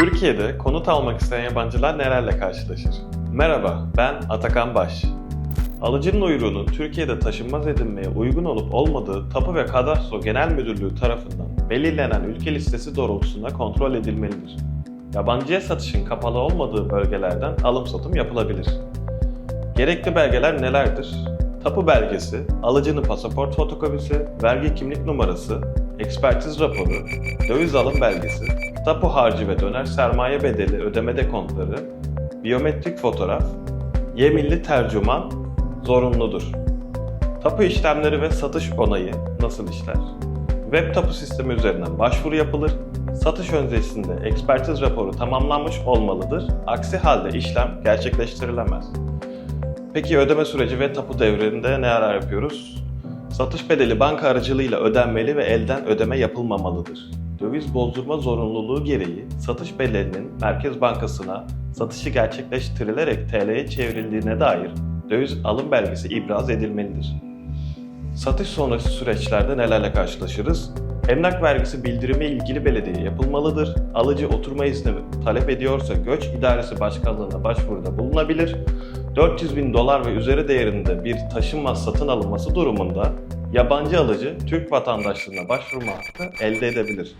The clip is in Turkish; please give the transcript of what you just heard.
Türkiye'de konut almak isteyen yabancılar nelerle karşılaşır? Merhaba, ben Atakan Baş. Alıcının uyruğunun Türkiye'de taşınmaz edinmeye uygun olup olmadığı Tapu ve Kadastro Genel Müdürlüğü tarafından belirlenen ülke listesi doğrultusunda kontrol edilmelidir. Yabancıya satışın kapalı olmadığı bölgelerden alım satım yapılabilir. Gerekli belgeler nelerdir? Tapu belgesi, alıcının pasaport fotokopisi, vergi kimlik numarası, ekspertiz raporu, döviz alım belgesi, tapu harcı ve döner sermaye bedeli ödeme dekontları, biyometrik fotoğraf, yeminli tercüman zorunludur. Tapu işlemleri ve satış onayı nasıl işler? Web tapu sistemi üzerinden başvuru yapılır. Satış öncesinde ekspertiz raporu tamamlanmış olmalıdır. Aksi halde işlem gerçekleştirilemez. Peki ödeme süreci ve tapu devrinde neler yapıyoruz? Satış bedeli banka aracılığıyla ödenmeli ve elden ödeme yapılmamalıdır. Döviz bozdurma zorunluluğu gereği satış bedelinin Merkez Bankası'na satışı gerçekleştirilerek TL'ye çevrildiğine dair döviz alım belgesi ibraz edilmelidir. Satış sonrası süreçlerde nelerle karşılaşırız? Emlak vergisi bildirimi ilgili belediye yapılmalıdır. Alıcı oturma izni talep ediyorsa Göç İdaresi Başkanlığı'na başvuruda bulunabilir. 400 bin dolar ve üzeri değerinde bir taşınmaz satın alınması durumunda yabancı alıcı Türk vatandaşlığına başvurma hakkı elde edebilir.